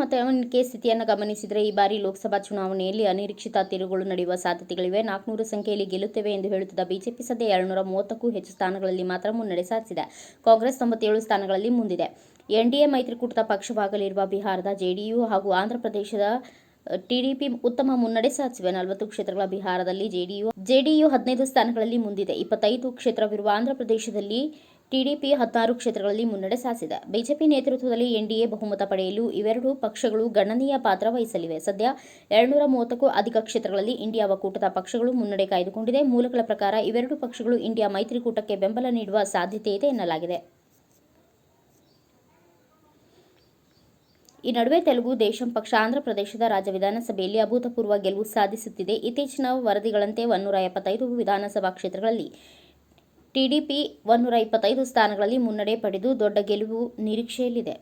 ಮತಎಣಿಕೆ ಸ್ಥಿತಿಯನ್ನು ಗಮನಿಸಿದರೆ ಈ ಬಾರಿ ಲೋಕಸಭಾ ಚುನಾವಣೆಯಲ್ಲಿ ಅನಿರೀಕ್ಷಿತ ತಿರುಗಳು ನಡೆಯುವ ಸಾಧ್ಯತೆಗಳಿವೆ. ನಾಲ್ಕುನೂರು ಸಂಖ್ಯೆಯಲ್ಲಿ ಗೆಲ್ಲುತ್ತೇವೆ ಎಂದು ಹೇಳುತ್ತಿದ್ದ ಬಿಜೆಪಿ ಸದ್ಯ ಎರಡುನೂರ ಮೂವತ್ತಕ್ಕೂ ಹೆಚ್ಚು ಸ್ಥಾನಗಳಲ್ಲಿ ಮಾತ್ರ ಮುನ್ನಡೆ ಸಾಧಿಸಿದೆ. ಕಾಂಗ್ರೆಸ್ ತೊಂಬತ್ತೇಳು ಸ್ಥಾನಗಳಲ್ಲಿ ಮುಂದಿದೆ. ಎನ್ಡಿಎ ಮೈತ್ರಿಕೂಟದ ಪಕ್ಷವಾಗಲಿರುವ ಬಿಹಾರದ ಜೆಡಿಯು ಹಾಗೂ ಆಂಧ್ರಪ್ರದೇಶದ ಟಿಡಿಪಿ ಉತ್ತಮ ಮುನ್ನಡೆ ಸಾಧಿಸಿವೆ. ನಲವತ್ತು ಕ್ಷೇತ್ರಗಳ ಬಿಹಾರದಲ್ಲಿ ಜೆಡಿಯು ಜೆಡಿಯು ಹದಿನೈದು ಸ್ಥಾನಗಳಲ್ಲಿ ಮುಂದಿದೆ. ಇಪ್ಪತ್ತೈದು ಕ್ಷೇತ್ರವಿರುವ ಆಂಧ್ರಪ್ರದೇಶದಲ್ಲಿ ಟಿಡಿಪಿ ಹದಿನಾರು ಕ್ಷೇತ್ರಗಳಲ್ಲಿ ಮುನ್ನಡೆ ಸಾಧಿಸಿದೆ. ಬಿಜೆಪಿ ನೇತೃತ್ವದಲ್ಲಿ ಎನ್ಡಿಎ ಬಹುಮತ ಪಡೆಯಲು ಇವೆರಡು ಪಕ್ಷಗಳು ಗಣನೀಯ ಪಾತ್ರ ವಹಿಸಲಿವೆ. ಸದ್ಯ ಎರಡುನೂರ ಮೂವತ್ತಕ್ಕೂ ಅಧಿಕ ಕ್ಷೇತ್ರಗಳಲ್ಲಿ ಇಂಡಿಯಾ ಒಕ್ಕೂಟದ ಪಕ್ಷಗಳು ಮುನ್ನಡೆ ಕಾಯ್ದುಕೊಂಡಿದೆ. ಮೂಲಗಳ ಪ್ರಕಾರ ಇವೆರಡು ಪಕ್ಷಗಳು ಇಂಡಿಯಾ ಮೈತ್ರಿಕೂಟಕ್ಕೆ ಬೆಂಬಲ ನೀಡುವ ಸಾಧ್ಯತೆ ಇದೆ ಎನ್ನಲಾಗಿದೆ. ಈ ನಡುವೆ ತೆಲುಗು, ದೇಶಂ ಪಕ್ಷ ಆಂಧ್ರಪ್ರದೇಶದ ರಾಜ್ಯ ವಿಧಾನಸಭೆಯಲ್ಲಿ ಅಭೂತಪೂರ್ವ ಗೆಲುವು ಸಾಧಿಸುತ್ತಿದೆ. ಇತ್ತೀಚಿನ ವರದಿಗಳಂತೆ ಒನ್ನೂರ ಎಪ್ಪತ್ತೈದು ವಿಧಾನಸಭಾ ಕ್ಷೇತ್ರಗಳಲ್ಲಿ ಟಿಡಿಪಿ ಒನ್ನೂರ ಇಪ್ಪತ್ತೈದು ಸ್ಥಾನಗಳಲ್ಲಿ ಮುನ್ನಡೆ ಪಡೆದು ದೊಡ್ಡ ಗೆಲುವು ನಿರೀಕ್ಷೆಯಲ್ಲಿದೆ.